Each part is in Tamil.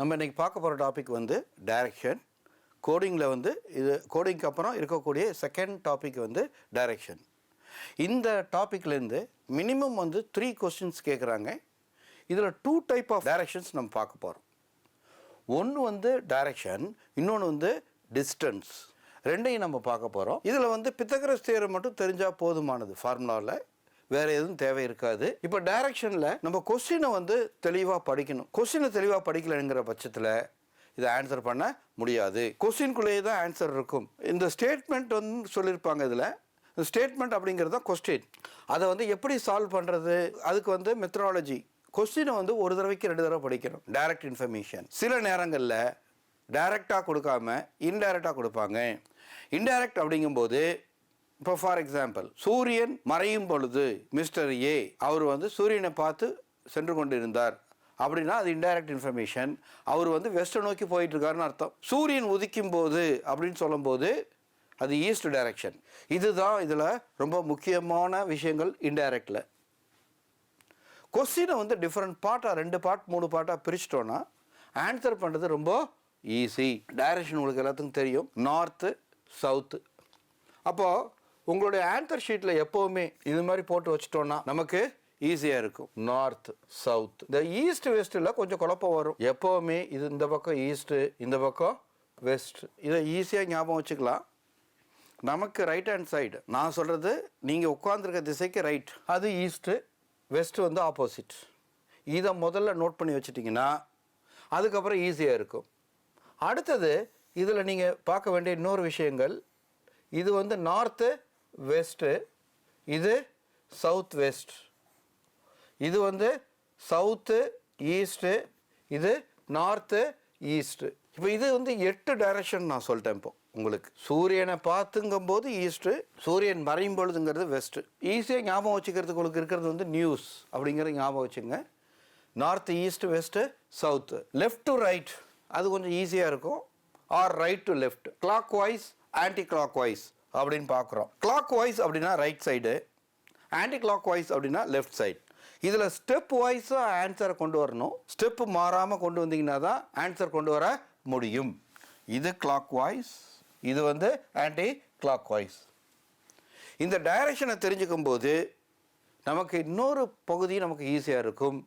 நம்ம இன்றைக்கி பார்க்க போகிற டாபிக் வந்து டைரக்ஷன் கோடிங்கில் வந்து இது கோடிங்க்கு அப்புறம் இருக்கக்கூடிய செகண்ட் டாபிக் வந்து டைரக்ஷன் இந்த டாப்பிக்லேருந்து மினிமம் வந்து த்ரீ கொஸ்டின்ஸ் கேட்குறாங்க இதில் டூ டைப் ஆஃப் டைரக்ஷன்ஸ் நம்ம பார்க்க போகிறோம் ஒன்று வந்து டைரக்ஷன் இன்னொன்று வந்து டிஸ்டன்ஸ் ரெண்டையும் நம்ம பார்க்க போகிறோம் இதில் வந்து பித்தகரஸ் தியரம் மட்டும் தெரிஞ்சால் போதுமானது ஃபார்முலாவில் வேறு எதுவும் தேவை இருக்காது. இப்போ டைரக்ஷனில் நம்ம கொஸ்டினை வந்து தெளிவாக படிக்கணும். கொஸ்டினை தெளிவாக படிக்கலைங்கிற பட்சத்தில் இதை ஆன்சர் பண்ண முடியாது. கொஸ்டின்குள்ளேயே தான் ஆன்சர் இருக்கும். இந்த ஸ்டேட்மெண்ட் வந்து சொல்லியிருப்பாங்க இதில். இந்த ஸ்டேட்மெண்ட் அப்படிங்கிறது தான் கொஸ்டின் அதை வந்து எப்படி சால்வ் பண்ணுறது அதுக்கு வந்து மெத்தடாலஜி கொஸ்டினை வந்து ஒரு தடவைக்கு ரெண்டு தடவை படிக்கணும். டைரக்ட் இன்ஃபர்மேஷன் சில நேரங்களில் டைரெக்டாக கொடுக்காம இன்டைரக்டாக கொடுப்பாங்க. இன்டைரக்ட் அப்படிங்கும்போது இப்போ ஃபார் எக்ஸாம்பிள் சூரியன் மறையும் பொழுது மிஸ்டர் ஏ அவர் வந்து சூரியனை பார்த்து சென்று கொண்டிருந்தார். அப்படின்னா அது இன்டைரக்ட் இன்ஃபர்மேஷன் அவர் வந்து வெஸ்ட்டை நோக்கி போயிட்டுருக்காருன்னு அர்த்தம். சூரியன் உதிக்கும் போது அப்படின்னு சொல்லும்போது அது ஈஸ்ட் டைரக்ஷன் இதுதான் இதில் ரொம்ப முக்கியமான விஷயங்கள் இன்டைரக்டில் கொஸ்டினை வந்து டிஃப்ரெண்ட் பார்ட்டாக ரெண்டு பார்ட் மூணு பார்ட்டாக பிரிச்சிட்டோன்னா ஆன்சர் பண்ணுறது ரொம்ப ஈஸி டைரக்ஷன் உங்களுக்கு எல்லாத்துக்கும் தெரியும். நார்த்து சவுத்து அப்போது உங்களுடைய ஆன்சர் ஷீட்டில் எப்போவுமே இது மாதிரி போட்டு வச்சிட்டோன்னா நமக்கு ஈஸியாக இருக்கும். நார்த் சவுத் இந்த ஈஸ்ட் வெஸ்ட்டில் கொஞ்சம் குழப்பம் வரும். எப்போவுமே இது இந்த பக்கம் ஈஸ்ட்டு இந்த பக்கம் வெஸ்ட் இதை ஈஸியாக ஞாபகம் வச்சுக்கலாம். நமக்கு ரைட் ஹேண்ட் சைடு நான் சொல்கிறது நீங்கள் உட்காந்துருக்க திசைக்கு ரைட் அது ஈஸ்ட்டு வெஸ்ட்டு வந்து ஆப்போசிட் இதை முதல்ல நோட் பண்ணி வச்சிட்டிங்கன்னா அதுக்கப்புறம் ஈஸியாக இருக்கும். அடுத்தது இதில் நீங்கள் பார்க்க வேண்டிய இன்னொரு விஷயங்கள். இது வந்து நார்த்து வெஸ்ட்டு இது சவுத் வெஸ்ட். இது வந்து சவுத்து ஈஸ்ட்டு இது நார்த்து ஈஸ்ட்டு. இப்போ இது வந்து எட்டு டைரக்ஷன் நான் சொல்லிட்டேன் இப்போ உங்களுக்கு. சூரியனை பார்த்துங்கும்போது ஈஸ்ட்டு சூரியன் மறையும் பொழுதுங்கிறது வெஸ்ட்டு. ஈஸியாக ஞாபகம் வச்சுக்கிறதுக்கு உங்களுக்கு இருக்கிறது வந்து நியூஸ் அப்படிங்கிறத ஞாபகம் வச்சுங்க. North east west south. Left to right அது கொஞ்சம் ஈஸியாக இருக்கும். Or right to left. Clockwise anticlockwise அப்படின்னு பார்க்குறோம். கிளாக் வைஸ் அப்படின்னா right side anti clock wise அப்படின்னா லெஃப்ட் சைடு இதில் ஸ்டெப் வாய்ஸாக ஆன்சரை கொண்டு வரணும். ஸ்டெப்பு மாறாமல் கொண்டு வந்தீங்கன்னா தான் ஆன்சர் கொண்டு வர முடியும். இது கிளாக் வாய்ஸ் இது வந்து ஆன்டி கிளாக் வாய்ஸ் இந்த டைரக்ஷனை தெரிஞ்சுக்கும் போது நமக்கு இன்னொரு பகுதி நமக்கு ஈஸியாக இருக்கும்.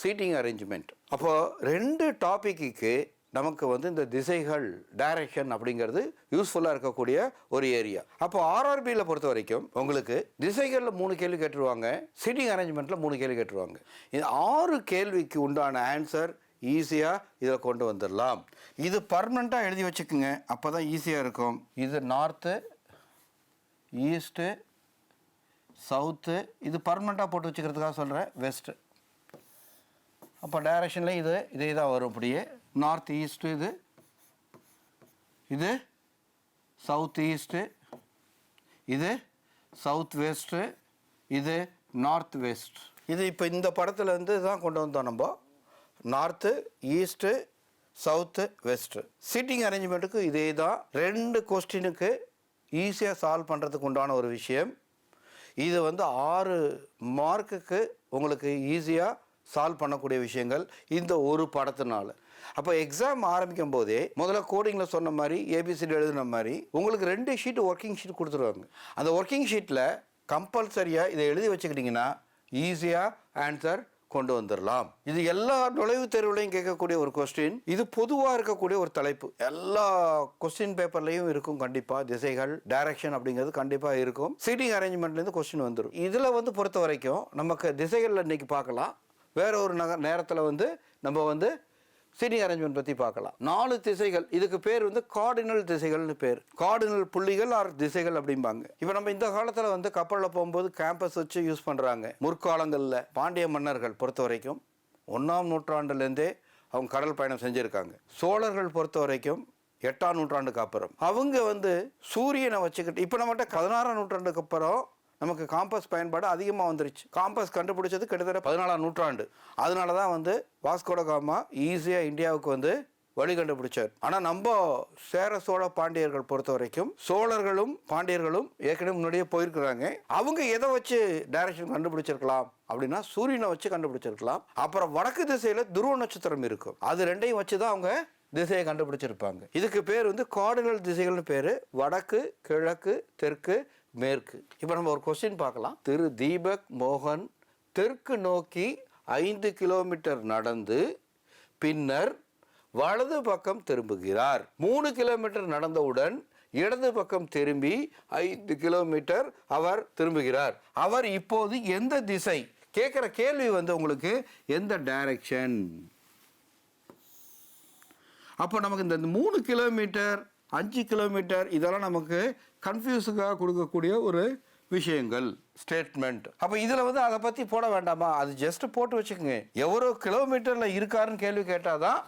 சீட்டிங் அரேஞ்ச்மெண்ட் அப்போது ரெண்டு டாப்பிக்கு நமக்கு வந்து இந்த திசைகள் டைரக்ஷன் அப்படிங்கிறது யூஸ்ஃபுல்லாக இருக்கக்கூடிய ஒரு ஏரியா அப்போ ஆர்ஆர்பியில் பொறுத்த வரைக்கும் உங்களுக்கு திசைகளில் மூணு கேள்வி கேட்டுருவாங்க சிட்டிங் அரேஞ்ச்மெண்ட்டில் மூணு கேள்வி கேட்டுருவாங்க. இந்த ஆறு கேள்விக்கு உண்டான ஆன்சர் ஈஸியாக இதில் கொண்டு வந்துடலாம். இது பர்மனெண்ட்டாக எழுதி வச்சுக்கோங்க அப்போ தான் ஈஸியாக இருக்கும். இது நார்த்து ஈஸ்ட்டு சவுத்து இது பர்மனெண்ட்டாக போட்டு வச்சுக்கிறதுக்காக சொல்கிறேன் வெஸ்ட்டு அப்போ டைரக்ஷனில் இது இதே தான் வரும் அப்படியே நார்த் ஈஸ்ட்டு இது. இது சவுத் ஈஸ்ட்டு இது சவுத் வெஸ்ட்டு இது நார்த் வெஸ்ட் இது இப்போ இந்த படத்தில் இருந்து தான் கொண்டு வந்தோம் நம்ம. North east south west seating அரேஞ்ச்மெண்ட்டுக்கு இதே தான் ரெண்டு கொஸ்டினுக்கு ஈஸியாக சால்வ் பண்ணுறதுக்கு உண்டான ஒரு விஷயம். இது வந்து ஆறு மார்க்குக்கு உங்களுக்கு ஈஸியாக சால்வ் பண்ணக்கூடிய விஷயங்கள். இந்த ஒரு படத்தினால. அப்போ எக்ஸாம் ஆரம்பிக்கும் போதே முதல்ல கோடிங்கில் சொன்ன மாதிரி ஏபிசிடி எழுதின மாதிரி உங்களுக்கு ரெண்டு ஷீட் ஒர்க்கிங் ஷீட் கொடுத்துருவாங்க. அந்த ஒர்க்கிங் ஷீட்டில் கம்பல்சரியாக இதை எழுதி வச்சுக்கிட்டிங்கன்னா ஈஸியாக ஆன்சர் கொண்டு வந்துடலாம் இது எல்லா நுழைவுத் தேர்வுலையும் கேட்கக்கூடிய ஒரு கொஸ்டின் இது பொதுவாக இருக்கக்கூடிய ஒரு தலைப்பு. எல்லா கொஸ்டின் பேப்பர்லையும் இருக்கும் கண்டிப்பாக திசைகள் டைரக்ஷன் அப்படிங்கிறது கண்டிப்பாக இருக்கும். சீட்டிங் அரேஞ்ச்மெண்ட்லேருந்து கொஸ்டின் வந்துடும் இதில் வந்து பொறுத்த வரைக்கும் நமக்கு திசைகளில் இன்றைக்கி பார்க்கலாம். வேற ஒரு நக நேரத்தில் வந்து நம்ம வந்து சீட்டிங் அரேஞ்ச்மெண்ட் பற்றி பார்க்கலாம். நாலு திசைகள். இதுக்கு பேர் வந்து கார்டினல் திசைகள்னு பேர். கார்டினல் புள்ளிகள் ஆர் திசைகள் அப்படிம்பாங்க. இப்போ நம்ம இந்த காலத்தில் வந்து கப்பலில் போகும்போது கேம்பஸ் வச்சு யூஸ் பண்ணுறாங்க முற்காலங்களில் பாண்டிய மன்னர்கள் பொறுத்த வரைக்கும் ஒன்றாம் நூற்றாண்டுலேருந்தே அவங்க கடல் பயணம் செஞ்சுருக்காங்க. சோழர்கள் பொறுத்த வரைக்கும் எட்டாம் நூற்றாண்டுக்கு அப்புறம். அவங்க வந்து சூரியனை வச்சுக்கிட்டு இப்போ நம்மகிட்ட பதினாறாம் நூற்றாண்டுக்கு அப்புறம் நமக்கு காம்பஸ் பயன்பாடு அதிகமாக வந்துருச்சு. காம்பஸ் கண்டுபிடிச்சது கிட்டத்தட்ட பதினாலாம் நூற்றாண்டு. அதனால தான் வந்து வாஸ்கோட காமா ஈஸியாக இந்தியாவுக்கு வந்து வழி கண்டுபிடிச்சார். ஆனால் நம்ம சேர சோழ பாண்டியர்கள் பொறுத்த வரைக்கும் சோழர்களும் பாண்டியர்களும் ஏற்கனவே முன்னாடியே போயிருக்கிறாங்க. அவங்க எதை வச்சு டைரக்ஷன் கண்டுபிடிச்சிருக்கலாம் அப்படின்னா சூரியனை வச்சு கண்டுபிடிச்சிருக்கலாம். அப்புறம் வடக்கு திசையில் துருவ நட்சத்திரம் இருக்கும். அது ரெண்டையும் வச்சு தான் அவங்க திசையை கண்டுபிடிச்சிருப்பாங்க. இதுக்கு பேர் வந்து கார்டினல் திசைகள்னு பேர். வடக்கு கிழக்கு தெற்கு மேற்கு. இப்போ நம்ம ஒரு கொஸ்டின் பார்க்கலாம். திரு தீபக் மோகன் தெற்கு நோக்கி ஐந்து கிலோமீட்டர் நடந்து பின்னர் வலது பக்கம் திரும்புகிறார். மூணு கிலோமீட்டர் நடந்தவுடன் இடது பக்கம் திரும்பி ஐந்து கிலோமீட்டர் அவர் திரும்புகிறார். அவர் இப்போது எந்த திசை? கேட்குற கேள்வி வந்து உங்களுக்கு எந்த டைரக்ஷன் அப்போ நமக்கு இந்த மூணு கிலோமீட்டர் அஞ்சு கிலோமீட்டர் இதெல்லாம் நமக்கு கன்ஃபியூஸுக்காக கொடுக்கக்கூடிய ஒரு விஷயங்கள் ஸ்டேட்மெண்ட் அப்போ இதில் வந்து அதை பற்றி போட வேண்டாமா? அது ஜஸ்ட் போட்டு வச்சுக்கோங்க. எவ்வளோ கிலோமீட்டரில் இருக்காருன்னு கேள்வி கேட்டால் தான்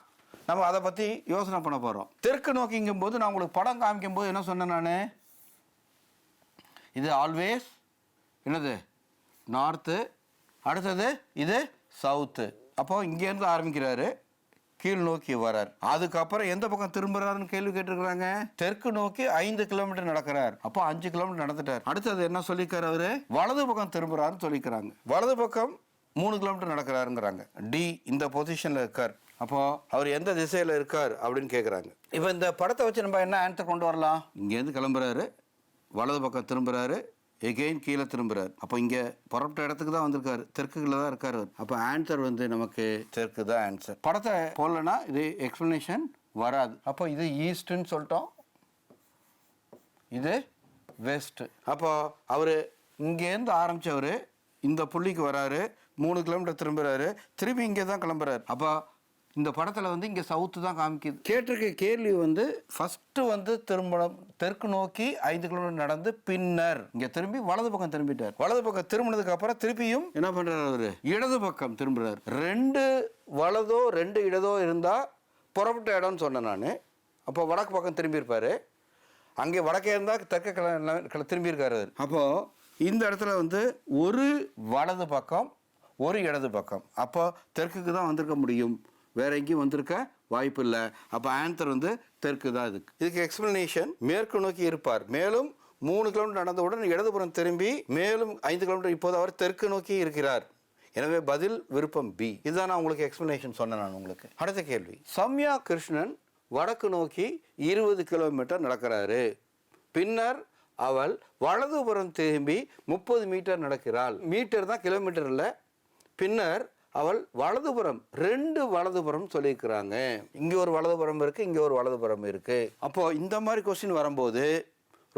நம்ம அதை பற்றி யோசனை பண்ண போகிறோம் தெற்கு நோக்கிங்கும் போது நான் உங்களுக்கு படம் காமிக்கும் போது என்ன சொன்னேன் நான்? இது ஆல்வேஸ் என்னது? நார்த்து அடுத்தது இது சவுத்து அப்போ இங்கேருந்து ஆரம்பிக்கிறாரு. கீழ் நோக்கி வரார். அதுக்கப்புறம் எந்த பக்கம் திரும்புறாருன்னு கேள்வி கேட்டிருக்கிறாங்க? தெற்கு நோக்கி ஐந்து கிலோமீட்டர் நடக்கிறார். அப்போ அஞ்சு கிலோமீட்டர் நடந்துட்டார். அடுத்தது என்ன சொல்லியிருக்காரு அவரு? வலது பக்கம் திரும்புறாருன்னு சொல்லிக்கிறாங்க வலது பக்கம் மூணு கிலோமீட்டர் நடக்கிறாருங்கிறாங்க. டி இந்த பொசிஷன்ல இருக்கார். அப்போ அவர் எந்த திசையில இருக்கார் அப்படின்னு கேட்குறாங்க இப்போ இந்த படத்தை வச்சு நம்ம என்ன ஆன்சர் கொண்டு வரலாம்? இங்கேருந்து கிளம்புறாரு. வலது பக்கம் திரும்புறாரு. எகெயின் கீழே திரும்புகிறார் அப்போ இங்கே புறப்பட்ட இடத்துக்கு தான் வந்திருக்காரு. தெற்குல தான் இருக்காரு அப்போ ஆன்சர் வந்து நமக்கு தெற்கு தான் ஆன்சர் படத்தை போடலன்னா இது எக்ஸ்ப்ளனேஷன் வராது. அப்போ இது ஈஸ்ட்டுன்னு சொல்லிட்டோம். இது வெஸ்ட்டு அப்போ அவர் இங்கேருந்து ஆரம்பித்தவர் இந்த புள்ளிக்கு வராரு மூணு கிலோமீட்டர் திரும்புகிறாரு திரும்பி இங்கே தான் கிளம்புறாரு. அப்போ இந்த படத்தில் வந்து இங்கே சவுத்து தான் காமிக்குது. கேட்டிருக்க கேள்வி வந்து ஃபஸ்ட்டு வந்து திரும்பணும் தெற்கு நோக்கி ஐந்து கிலோமீட்டர் நடந்து பின்னர். இங்கே திரும்பி வலது பக்கம் திரும்பிட்டார். வலது பக்கம் திரும்பினதுக்கு அப்புறம் திருப்பியும் என்ன பண்ணுறாரு அவரு? இடது பக்கம் திரும்புறாரு. ரெண்டு வலதோ ரெண்டு இடதோ இருந்தால் புறப்பட்ட இடம்னு சொன்னேன் நான். அப்போ வடக்கு பக்கம் திரும்பியிருப்பாரு. அங்கே வடக்கே இருந்தால் தெற்க கிள திரும்பியிருக்காரு அவர். அப்போ இந்த இடத்துல வந்து ஒரு வலது பக்கம் ஒரு இடது பக்கம். அப்போ தெற்குக்கு தான் வந்திருக்க முடியும். வேற எங்கேயும் வந்திருக்க வாய்ப்பு இல்லை. அப்போ ஆன்சர் வந்து தெற்கு தான் இதுக்கு. இதுக்கு எக்ஸ்பிளனேஷன் மேற்கு நோக்கி இருப்பார். மேலும் மூணு கிலோமீட்டர் நடந்தவுடன் இடதுபுறம் திரும்பி மேலும் ஐந்து கிலோமீட்டர் இப்போது அவர் தெற்கு நோக்கி இருக்கிறார். எனவே பதில் விருப்பம் பி இதுதான் நான் உங்களுக்கு எக்ஸ்பிளனேஷன் சொன்னேன் நான் உங்களுக்கு. அடுத்த கேள்வி. சம்யா கிருஷ்ணன் வடக்கு நோக்கி இருபது கிலோமீட்டர் நடக்கிறாரு. பின்னர் அவள் வலதுபுறம் திரும்பி முப்பது மீட்டர் நடக்கிறாள். மீட்டர் தான் கிலோமீட்டர் இல்லை. பின்னர் அவள் வலதுபுறம் ரெண்டு வலதுபுறம் சொல்லியிருக்கிறாங்க. இங்கே ஒரு வலதுபுறம் இருக்குது இங்கே ஒரு வலதுபுறம் இருக்குது அப்போது இந்த மாதிரி கொஸ்டின் வரும்போது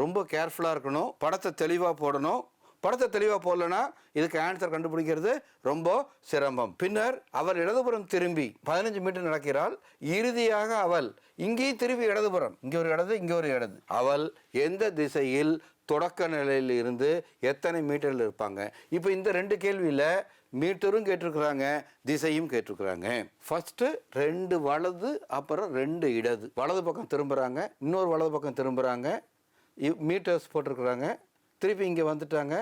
ரொம்ப கேர்ஃபுல்லாக இருக்கணும் படத்தை தெளிவாக போடணும். படத்தை தெளிவாக போடலனா இதுக்கு ஆன்சர் கண்டுபிடிக்கிறது ரொம்ப சிரமம். பின்னர் அவள் இடதுபுறம் திரும்பி பதினஞ்சு மீட்டர் நடக்கிறாள். இறுதியாக அவள் இங்கேயும் திரும்பி இடதுபுறம். இங்கே ஒரு இடது இங்கே ஒரு இடது. அவள் எந்த திசையில் தொடக்க நிலையில் இருந்து எத்தனை மீட்டரில் இருப்பாங்க? இப்போ இந்த ரெண்டு கேள்வியில் மீட்டரும் கேட்டிருக்கிறாங்க திசையும் கேட்டிருக்கிறாங்க. ஃபஸ்ட்டு ரெண்டு வலது அப்புறம் ரெண்டு இடது. வலது பக்கம் திரும்புகிறாங்க இன்னொரு வலது பக்கம் திரும்புகிறாங்க மீட்டர்ஸ் போட்டிருக்கிறாங்க. திருப்பி இங்கே வந்துட்டாங்க.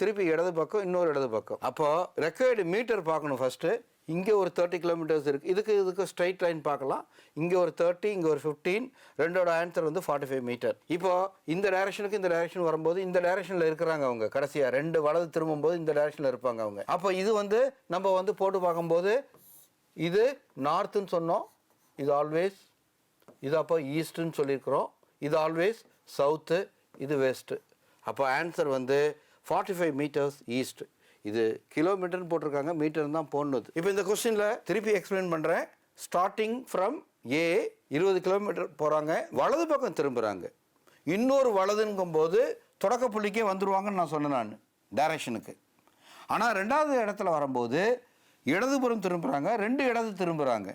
திருப்பி இடது பக்கம் இன்னொரு இடது பக்கம். அப்போது ரெக்கார்டு மீட்டர் பார்க்கணும் ஃபர்ஸ்ட்டு இங்கே ஒரு தேர்ட்டி கிலோமீட்டர்ஸ் இருக்குது இதுக்கு இதுக்கு ஸ்ட்ரைட் லைன் பார்க்கலாம். இங்கே ஒரு தேர்ட்டி இங்கே ஒரு ஃபிஃப்டீன் ரெண்டோட ஆன்சர் வந்து ஃபார்ட்டி ஃபைவ் மீட்டர் இப்போ இந்த டைரக்ஷனுக்கு இந்த டைரக்ஷன் வரும்போது இந்த டைரக்ஷனில் இருக்கிறாங்க அவங்க கடைசியாக ரெண்டு வலது திரும்பும்போது இந்த டைரக்ஷனில் இருப்பாங்க அவங்க. அப்போ இது வந்து நம்ம வந்து போட்டு பார்க்கும்போது இது நார்த்துன்னு சொன்னோம். இது ஆல்வேஸ் இது அப்போ ஈஸ்ட்டுன்னு சொல்லியிருக்கிறோம். இது ஆல்வேஸ் சவுத்து இது வெஸ்ட்டு அப்போ ஆன்சர் வந்து ஃபார்ட்டி ஃபைவ் மீட்டர்ஸ் ஈஸ்ட்டு இது கிலோமீட்டர்னு போட்டிருக்காங்க மீட்டர் தான் போடணுது. இப்போ இந்த கொஸ்டினில் திருப்பி எக்ஸ்பிளைன் பண்ணுறேன் ஸ்டார்டிங் ஃப்ரம் ஏ இருபது கிலோமீட்டர் போகிறாங்க வலது பக்கம் திரும்புகிறாங்க இன்னொரு வலதுங்கும்போது தொடக்க புள்ளிக்கே வந்துருவாங்கன்னு நான் சொன்னேன் நான் டைரக்ஷனுக்கு ஆனால் ரெண்டாவது இடத்துல வரும்போது இடதுபுறம் திரும்புகிறாங்க ரெண்டு இடது திரும்புகிறாங்க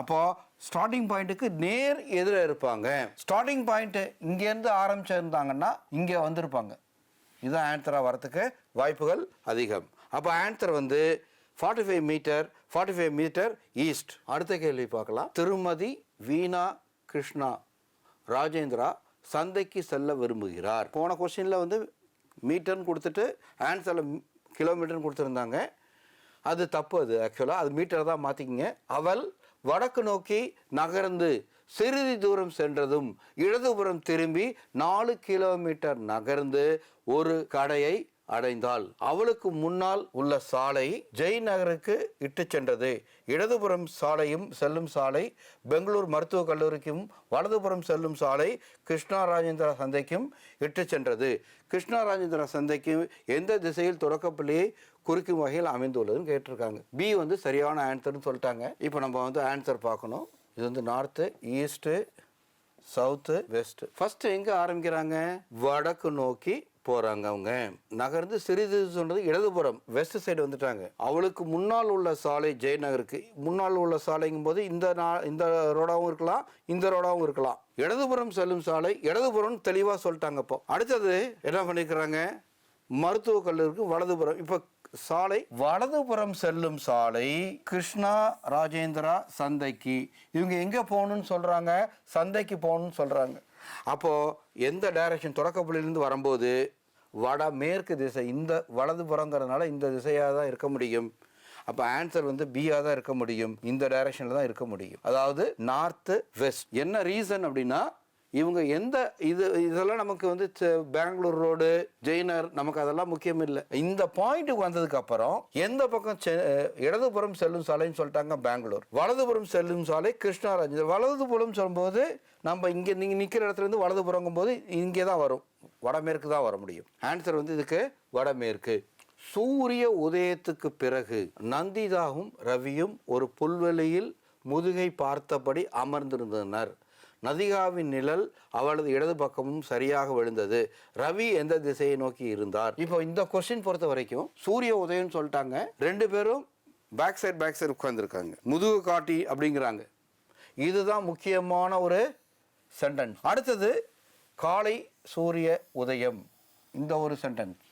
அப்போது ஸ்டார்டிங் பாயிண்ட்டுக்கு நேர் எதிர இருப்பாங்க. ஸ்டார்டிங் பாயிண்ட்டு இங்கேருந்து ஆரம்பிச்சிருந்தாங்கன்னா இங்கே வந்திருப்பாங்க. இதுதான் ஆன்சராக வரத்துக்கு வாய்ப்புகள் அதிகம். அப்போ ஆன்சர் வந்து forty five metre forty five metre east அடுத்த கேள்வி பார்க்கலாம். திருமதி வீணா கிருஷ்ணா ராஜேந்திரா சந்தைக்கு செல்ல விரும்புகிறார். போன கொஸ்டினில் வந்து மீட்டர்னு கொடுத்துட்டு ஆன்சரில் கிலோமீட்டர்னு கொடுத்துருந்தாங்க. அது தப்பு அது ஆக்சுவலாக அது மீட்டரை தான் மாற்றிக்கிங்க அவள் வடக்கு நோக்கி நகர்ந்து சிறிது தூரம் சென்றதும் இடதுபுறம் திரும்பி நாலு கிலோமீட்டர் நகர்ந்து ஒரு கடையை அடைந்தாள் அவளுக்கு முன்னால் உள்ள சாலை ஜெய் நகருக்கு இட்டு சென்றது. இடதுபுறம் சாலையும் செல்லும் சாலை பெங்களூர் மருத்துவக் கல்லூரிக்கும் வலதுபுறம் செல்லும் சாலை கிருஷ்ணா ராஜேந்திரா சந்தைக்கும் இட்டு சென்றது. கிருஷ்ணா ராஜேந்திரா சந்தைக்கு எந்த திசையில் தொடக்கப்பள்ளியை குறிக்கும் வகையில் அமைந்துள்ளதுன்னு கேட்டிருக்காங்க. பி வந்து சரியான ஆன்சர்னு சொல்லிட்டாங்க. இப்போ நம்ம வந்து ஆன்சர் பார்க்கணும். இது வந்து north east south west first எங்கே ஆரம்பிக்கிறாங்க? வடக்கு நோக்கி போகிறாங்க அவங்க. நகர்ந்து சிறிது சொன்னது இடதுபுறம் வெஸ்ட் சைடு வந்துட்டாங்க. அவளுக்கு முன்னால் உள்ள சாலை ஜெயநகருக்கு முன்னால் உள்ள சாலைங்கும் போது இந்த நா- இந்த ரோடாகவும் இருக்கலாம் இந்த ரோடாகவும் இருக்கலாம். இடதுபுறம் செல்லும் சாலை இடதுபுறம் தெளிவாக சொல்லிட்டாங்க இப்போ. அடுத்தது என்ன பண்ணிக்கிறாங்க மருத்துவக் கல்லூரிக்கு வலதுபுறம். இப்போ சாலை? வலதுபுறம் செல்லும் சாலை கிருஷ்ணா ராஜேந்திரா சந்தைக்கு. இவங்க எங்கே போகணும்னு சொல்கிறாங்க சந்தைக்கு போகணும்னு சொல்கிறாங்க அப்போது எந்த டைரக்ஷன் தொடக்கப்புள்ளிலேருந்து வரும்போது வட மேற்கு திசை இந்த வலதுபுறங்கிறதுனால இந்த திசையாக தான் இருக்க முடியும். அப்போ ஆன்சர் வந்து பியாக தான் இருக்க முடியும். இந்த டைரக்ஷனில் தான் இருக்க முடியும். அதாவது நார்த்து வெஸ்ட் என்ன ரீசன் அப்படின்னா இவங்க எந்த இது இதெல்லாம் நமக்கு வந்து செ- பெங்களூர் ரோடு ஜெயினர் நமக்கு அதெல்லாம் முக்கியம் இல்லை. இந்த பாயிண்ட்டுக்கு வந்ததுக்கு அப்புறம் எந்த பக்கம் செ- இடதுபுறம் செல்லும் சாலைன்னு சொல்லிட்டாங்க பெங்களூர். வலதுபுறம் செல்லும் சாலை கிருஷ்ணராஜ். வலதுபுறம் சொல்லும்போது நம்ம இங்கே நீங்கள் நிற்கிற இடத்துல இருந்து வலதுபுறங்கும் போது இங்கே தான் வரும். வடமேற்கு தான் வர முடியும். ஆன்சர் வந்து இதுக்கு வடமேற்கு. சூரிய உதயத்துக்கு பிறகு நந்திதாவும் ரவியும் ஒரு புல்வெளியில் முதுகை பார்த்தபடி அமர்ந்திருந்தனர். நதிகாவின் நிழல் அவளது இடது பக்கமும் சரியாக விழுந்தது. ரவி எந்த திசையை நோக்கி இருந்தார்? இப்போ இந்த கொஸ்டின் பொறுத்த வரைக்கும் சூரிய உதயம்னு சொல்லிட்டாங்க. ரெண்டு பேரும் பேக் சைடு பேக் சைடு உட்காந்துருக்காங்க முதுகு காட்டி அப்படிங்கிறாங்க. இதுதான் முக்கியமான ஒரு சென்டென்ஸ் அடுத்தது காலை சூரிய உதயம். இந்த ஒரு சென்டென்ஸ்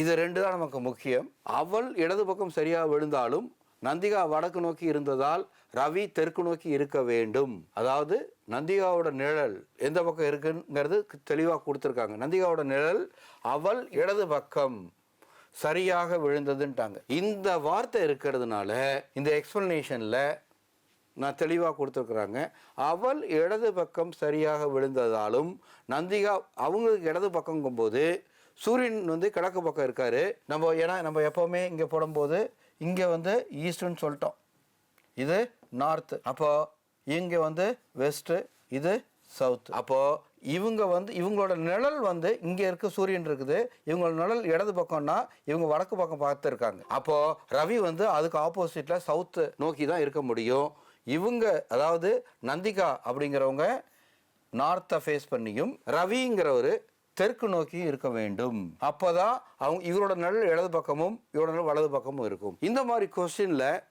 இது ரெண்டு தான் நமக்கு முக்கியம். அவள் இடது பக்கம் சரியாக விழுந்தாலும் நந்திகா வடக்கு நோக்கி இருந்ததால் ரவி தெற்கு நோக்கி இருக்க வேண்டும். அதாவது நந்திகாவோட நிழல் எந்த பக்கம் இருக்குங்கிறது தெளிவாக கொடுத்துருக்காங்க. நந்திகாவோட நிழல் அவள் இடது பக்கம் சரியாக விழுந்ததுன்ட்டாங்க. இந்த வார்த்தை இருக்கிறதுனால இந்த எக்ஸ்பிளனேஷனில் நான் தெளிவாக கொடுத்துருக்குறாங்க. அவள் இடது பக்கம் சரியாக விழுந்ததாலும் நந்திகா அவங்களுக்கு இடது பக்கங்கும்போது சூரியன் வந்து கிழக்கு பக்கம் இருக்கார். நம்ம ஏன்னா நம்ம எப்போவுமே இங்கே போடும்போது இங்கே வந்து ஈஸ்ட்னு சொல்லிட்டோம். இது நார்த்து அப்போது இங்கே வந்து வெஸ்ட்டு இது சவுத். அப்போது இவங்க வந்து இவங்களோட நிழல் வந்து இங்கே இருக்க சூரியன் இருக்குது. இவங்களோட நிழல் இடது பக்கம்னா இவங்க வடக்கு பக்கம் பார்த்துருக்காங்க. அப்போது ரவி வந்து அதுக்கு ஆப்போசிட்டில் சவுத்து நோக்கி தான் இருக்க முடியும். இவங்க அதாவது நந்திகா அப்படிங்கிறவங்க நார்த்தை ஃபேஸ் பண்ணியும் ரவிங்கிறவர் தெற்கு நோக்கியும் இருக்க வேண்டும். அப்போதான் அவங்க இவரோட நல்ல இடது பக்கமும் இவரோட நல்ல வலது பக்கமும் இருக்கும். இந்த மாதிரி கொஸ்டினில்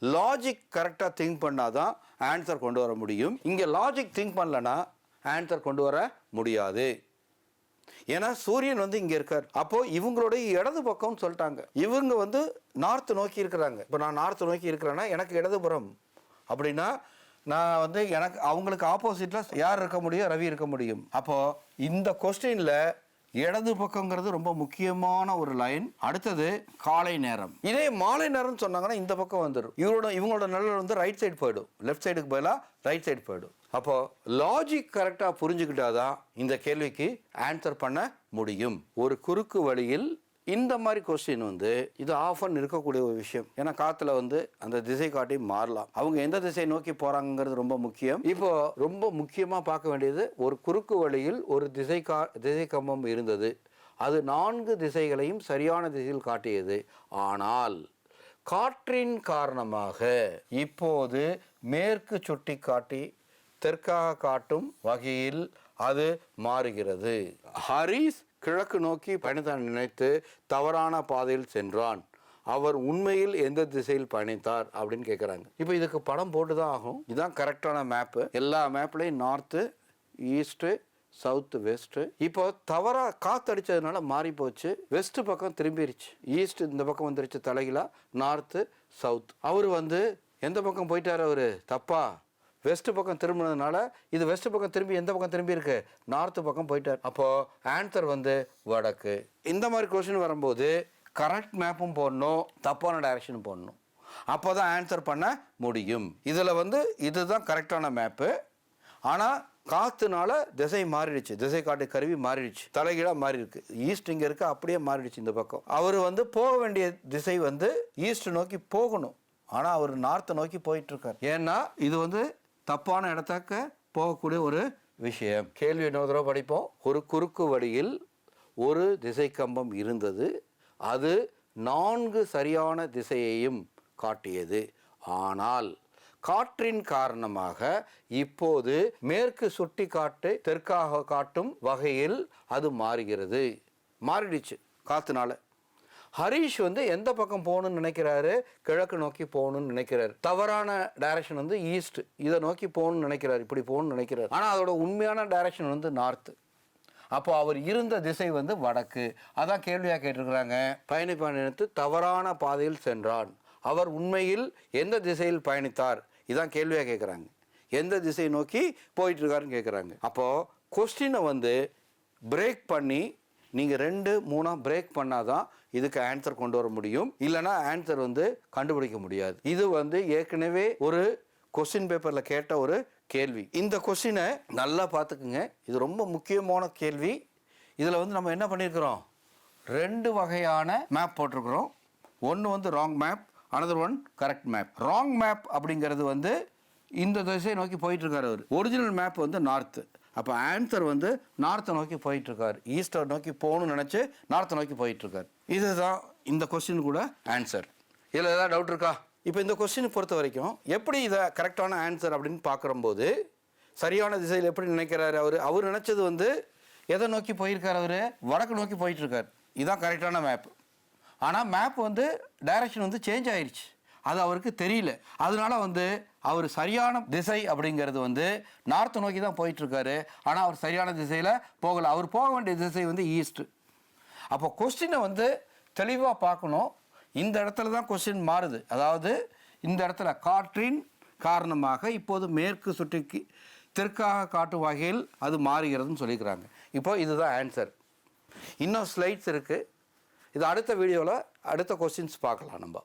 லாஜிக் கரெக்டாக திங்க் பண்ணாதான் ஆன்சர் கொண்டு வர முடியும். இங்கே லாஜிக் திங்க் பண்ணலனா ஆன்சர் கொண்டு வர முடியாது. ஏன்னா சூரியன் வந்து இங்கே இருக்கார். அப்போ இவங்களுடைய இடது பக்கம்னு சொல்லிட்டாங்க. இவங்க வந்து நார்த்து நோக்கி இருக்கிறாங்க. இப்போ நான் நார்த்து நோக்கி இருக்கிறேன்னா எனக்கு இடதுபுறம் அப்படின்னா நான் வந்து எனக்கு அவங்களுக்கு ஆப்போசிட்டில் யார் இருக்க முடியும் ரவி இருக்க முடியும். அப்போது இந்த கொஸ்டினில் இடது பக்கங்கிறது ரொம்ப முக்கியமான ஒரு லைன் அடுத்தது காலை நேரம். இதே மாலை நேரம்னு சொன்னாங்கன்னா இந்த பக்கம் வந்துடும் இவரோட இவங்களோட நிழல் வந்து ரைட் சைடு போயிடும். லெஃப்ட் சைடுக்கு பதிலாக ரைட் சைடு போயிடும். அப்போ லாஜிக் கரெக்டாக புரிஞ்சுக்கிட்டாதான் இந்த கேள்விக்கு ஆன்சர் பண்ண முடியும். ஒரு குறுக்கு வழியில் இந்த மாதிரி கொஸ்டின் வந்து இது ஆஃபன் இருக்கக்கூடிய ஒரு விஷயம். ஏன்னா காத்துல வந்து அந்த திசை காட்டி மாறலாம். அவங்க எந்த திசை நோக்கி போறாங்கிறது ரொம்ப முக்கியம். இப்போ ரொம்ப முக்கியமா பார்க்க வேண்டியது ஒரு குறுக்கு வழியில் ஒரு திசை கா திசை கம்பம் இருந்தது. அது நான்கு திசைகளையும் சரியான திசையில் காட்டியது. ஆனால் காற்றின் காரணமாக இப்போது மேற்கு சுட்டி காட்டி தெற்காக காட்டும் வகையில் அது மாறுகிறது. ஹரிஸ் கிழக்கு நோக்கி பயணித்தான் நினைத்து தவறான பாதையில் சென்றான். அவர் உண்மையில் எந்த திசையில் பயணித்தார் அப்படின்னு கேட்குறாங்க இப்போ இதுக்கு படம் போட்டு தான் ஆகும். இதுதான் கரெக்டான மேப்பு எல்லா மேப்லேயும் நார்த்து ஈஸ்ட்டு சவுத்து வெஸ்ட்டு இப்போ தவறாக காத்தடிச்சதுனால மாறி போச்சு. வெஸ்ட் பக்கம் திரும்பிருச்சு. ஈஸ்ட் இந்த பக்கம் வந்துருச்சு தலைகீழா. நார்த்து சவுத் அவர் வந்து எந்த பக்கம் போயிட்டார் அவர்? தப்பா? வெஸ்ட் பக்கம் திரும்பினதுனால இது வெஸ்ட் பக்கம் திரும்பி எந்த பக்கம் திரும்பி இருக்கு? நார்த்து பக்கம் போயிட்டார். அப்போது ஆன்சர் வந்து வடக்கு. இந்த மாதிரி கொஸ்டின் வரும்போது கரெக்ட் மேப்பும் போடணும் தப்பான டைரக்ஷனும் போடணும். அப்போ தான் ஆன்சர் பண்ண முடியும். இதில் வந்து இதுதான் கரெக்டான மேப்பு ஆனால் காற்றுனால திசை மாறிடுச்சு. திசை காட்டு கருவி மாறிடுச்சு. தலைகீழாக மாறி இருக்கு ஈஸ்ட் இங்கே இருக்க அப்படியே மாறிடுச்சு இந்த பக்கம். அவர் வந்து போக வேண்டிய திசை வந்து ஈஸ்ட் நோக்கி போகணும். ஆனால் அவர் நார்த்தை நோக்கி போயிட்டுருக்கார். ஏன்னா இது வந்து தப்பான இடத்தாக்க போகக்கூடிய ஒரு விஷயம். கேள்வி இன்னொரு தடவை படிப்போம். ஒரு குறுக்கு வழியில் ஒரு திசை கம்பம் இருந்தது. அது நான்கு சரியான திசையையும் காட்டியது. ஆனால் காற்றின் காரணமாக இப்போது மேற்கு சுட்டி காட்டு தெற்காக காட்டும் வகையில் அது மாறுகிறது. மாறிடுச்சு. காத்துனால. ஹரீஷ் வந்து எந்த பக்கம் போகணும்னு நினைக்கிறாரு? கிழக்கு நோக்கி போகணும்னு நினைக்கிறாரு. தவறான டைரக்ஷன் வந்து ஈஸ்ட் இதை நோக்கி போகணும்னு நினைக்கிறாரு. இப்படி போகணும்னு நினைக்கிறாரு. ஆனால் அதோட உண்மையான டைரக்ஷன் வந்து நார்த்து அப்போ அவர் இருந்த திசை வந்து வடக்கு. அதான் கேள்வியாக கேட்டிருக்கிறாங்க. பயணி தவறான பாதையில் சென்றான். அவர் உண்மையில் எந்த திசையில் பயணித்தார்? இதான் கேள்வியாக கேட்குறாங்க. எந்த திசையை நோக்கி போயிட்டு இருக்காருன்னு கேட்குறாங்க அப்போது கொஸ்டினை வந்து பிரேக் பண்ணி நீங்கள் ரெண்டு மூணாக பிரேக் பண்ணாதான் இதுக்கு ஆன்சர் கொண்டு வர முடியும். இல்லைன்னா ஆன்சர் வந்து கண்டுபிடிக்க முடியாது. இது வந்து ஏற்கனவே ஒரு கொஸ்டின் பேப்பரில் கேட்ட ஒரு கேள்வி. இந்த கொஸ்டினை நல்லா பார்த்துக்குங்க. இது ரொம்ப முக்கியமான கேள்வி. இதில் வந்து நம்ம என்ன பண்ணியிருக்கிறோம் ரெண்டு வகையான மேப் போட்டிருக்கிறோம். ஒன்று வந்து wrong map another one correct map wrong map அப்படிங்கிறது வந்து இந்த திசையை நோக்கி போயிட்டு இருக்காரு அவர். ஒரிஜினல் மேப் வந்து நார்த்து அப்போ ஆன்சர் வந்து நார்த்தை நோக்கி போயிட்டுருக்கார். ஈஸ்டர் நோக்கி போகணும்னு நினச்சி நார்த்தை நோக்கி போயிட்டுருக்கார். இதுதான் இந்த கொஸ்டின் கூட ஆன்சர் இதில் ஏதாவது டவுட் இருக்கா? இப்போ இந்த கொஸ்டினை பொறுத்த வரைக்கும் எப்படி இதை கரெக்டான ஆன்சர் அப்படின்னு பார்க்குறம்போது சரியான திசையில் எப்படி நினைக்கிறாரு அவர்? அவர் நினச்சது வந்து எதை நோக்கி போயிருக்கார் அவர்? வடக்கு நோக்கி போயிட்டுருக்கார். இதுதான் கரெக்டான மேப் ஆனால் மேப் வந்து டைரக்ஷன் வந்து சேஞ்ச் ஆயிடுச்சு அது அவருக்கு தெரியல. அதனால வந்து அவர் சரியான திசை அப்படிங்கிறது வந்து நார்த்தை நோக்கி தான் போயிட்டுருக்காரு. ஆனால் அவர் சரியான திசையில் போகலை. அவர் போக வேண்டிய திசை வந்து ஈஸ்ட்டு அப்போ கொஸ்டினை வந்து தெளிவாக பார்க்கணும். இந்த இடத்துல தான் கொஸ்டின் மாறுது. அதாவது இந்த இடத்துல காற்றின் காரணமாக இப்போது மேற்கு சுட்டிக்கு தெற்காக காட்டும் வகையில் அது மாறுகிறதுன்னு சொல்லிக்கிறாங்க. இப்போ இதுதான் ஆன்சர் இன்னும் ஸ்லைட்ஸ் இருக்குது இது அடுத்த வீடியோவில் அடுத்த கொஸ்டின்ஸ் பார்க்கலாம் நம்ம.